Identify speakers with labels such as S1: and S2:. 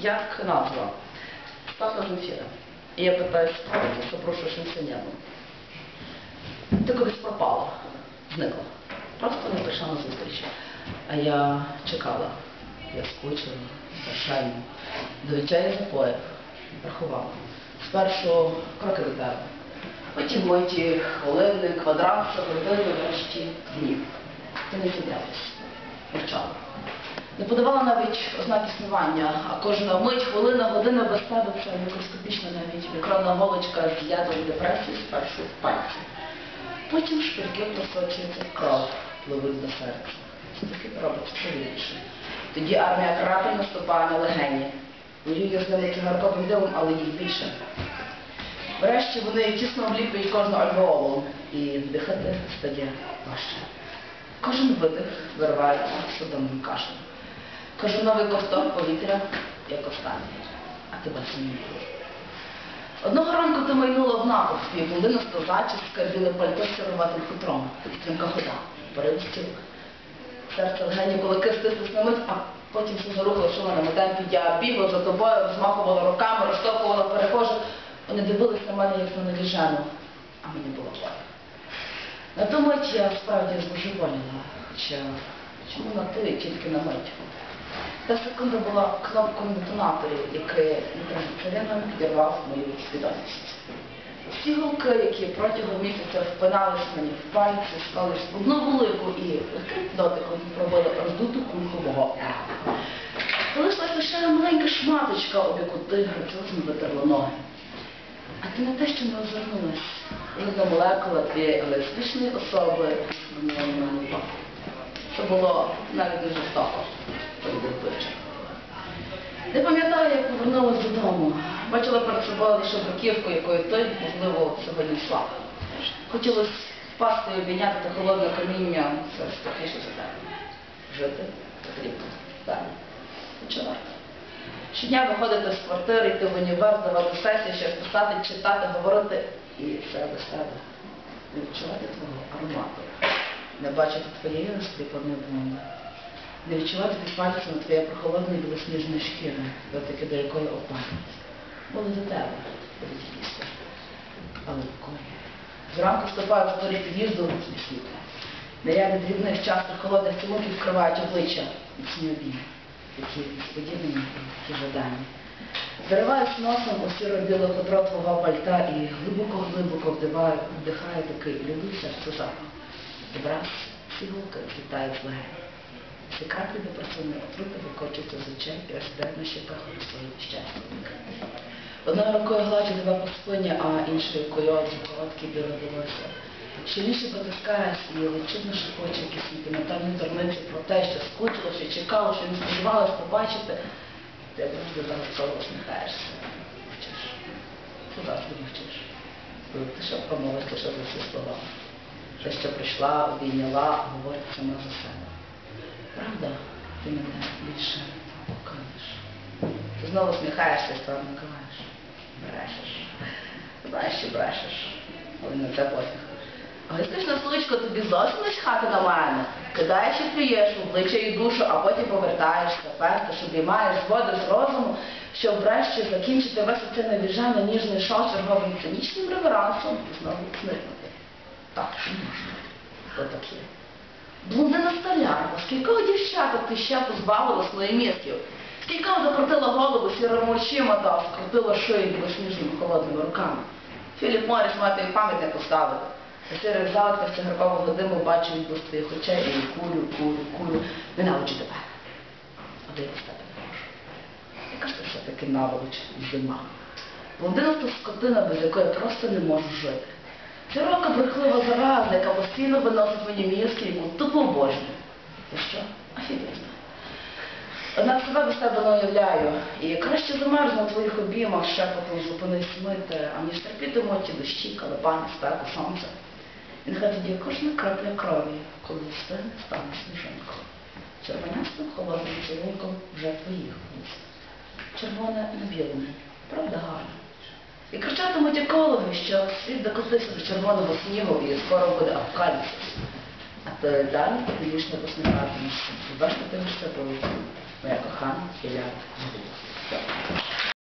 S1: як назва. Пахла Земфіра. І я питаю, справді, що прошу шинценябом. Ти кудись пропала, зникла. Просто не прийшла на зустріч. А я чекала. Я скучила, страшенно. До відчаю запоїв, рахувала. Спершу кроки до тебе. Потім миті хвилини, квадрат, секунди, врешті днів. Ти не зібралась, мовчала. Не подавала навіть ознак існування, а кожна мить, хвилина, година без тебе це мікроскопічна навіть мікронна голочка з ядом депресії спершу в пальці. Потім шпильки просочується кров, пливуть до серця. Таки робиться повільніше. Тоді армія крапель наступає на легені. Воює з ними кінорковим димом, але їх більше. Врешті вони тісно обліплюють кожну альвеолу і дихати стає важче. Кожен видих виривається судомним кашлем. Кожен новий ковток повітря, як останній, а тебе самі. Одного ранку ти майнула в натовпі, блондинисту зачіска, біле пальто з сироватим хутром, стрімка хода, порив. Серце легені кулаки стисли на мить, а потім все рухало шуманому темпі. Я бігла за тобою, розмахувала руками, розштовхувала перехожих. Вони дивились на мене, як на невіжену, а мені було плохо. На ту мить я справді збожеволіла, хоча чому на ти тільки на мить? Та секунда була кнопкою детонаторів, який цариною підірвав мою свідомість. Всі гулки, які протягом місяця впинались мені в пальці, склались в одну велику і легким дотиком пробили роздуту кульку мого его. Залишилась лише маленька шматочка, об яку ти грациозно витерла ноги. А ти не те, що не озирнулась. Різна молекула тієї еластичної особи моєму упаку. Це було навіть дуже жорстоко, вбивче. Не пам'ятаю, як повернулася додому. Бачила перед собою лише бруківку, якою ти, можливо, сьогодні йшла. Хотілося впасти і обійняти те холодне каміння, це страшніше за тебе. Жити потрібно. Далі. Чи варто? Щодня виходити з квартири, йти в універ, здавати сесії, щось писати, читати, говорити і все без тебе. Не відчувати твого аромату. Не бачити твоєї розкліпаної блонди. Не відчувати під пальцями твоє прохолодне білосніжної шкіри, дотики до якої опалюється. Були до тебе, будуть. Але покої. Зранку вступаю в дворі під'їзду і світло. Наряди дрібних, часто холодних цілунків вкривають обличчя міцні обійми, які сподівані, які жадані. Зариваюсь носом у сіро-біле хутро твого пальта і глибоко-глибоко вдиваю, вдихаю такий любий серце запах. І враз фігулка злітає з легень. Ці краплі депресивної отрути викочуються з очей і розглядають на щеках у свої щастя. Одною рукою гладжу тебе по спині, а іншою за короткі біле волосся. Щільніше потискаюсь і лечудно шепоче якісь сентиментальні дурниці про те, що скучила, що чекала, що не сподівалась побачити. Ти просто зараз усміхаєшся. Мовчиш. Ти завжди мовчиш. Ти що промовиш лише за всі слова. Те, що прийшла, обійняла, говорить сама за себе. Правда, ти мене більше кохаєш. Ти знову сміхаєшся і сторону киваєш. Брешеш. Знаєш, що брешеш, але не це пофіг. Але скажеш на тобі зовсім не чхати на мене. Кидаєш і плюєш в обличчя і душу, а потім повертаєшся, пестиш, обіймаєш, зводиш розуму, щоб врешті закінчити весь цей навіжений ніжний шоу черговим цинічним реверансом і знову зникнути. Так чи можна? Хто таке? Блудина столярка, скількох дівчаток ще позбавила своїх мізків? Скількох закрутила голову сірими очима та скрутила шию білосніжними холодними руками? Філіп Моріс має тобі пам'ятник поставити. А сірих залишках цигаркового диму бачу від твоїх очей і кулю, кулю, кулю. Ненавиджу тебе. Де я не можу? Яка ж ти все-таки наволоч зима? Блондина то скотина, без якої я просто не можу жити. Широка брехлива зараза, яка постійно виносить мені мізки, яку тупо обожнюю. Ти що? Афібізна. Однак себе без тебе не уявляю. І краще замерзну в твоїх обіймах шепотом зупинись мити, аніж терпіти моті дощі, калипані, спеку, сонце. І нехай тоді кожна крапля крові, коли встигне, стане сніжинкою. Червонястим холодним цілунком вже твоїх вуст. Червоне на білому. Правда гарно? І кричатимуть екологи, що світ докотився до червоного снігу і скоро буде апокаліпсис. Е, Далі ти їш не посміхатимешся. Бачите, ти між собою. Моя кохана, я люблю.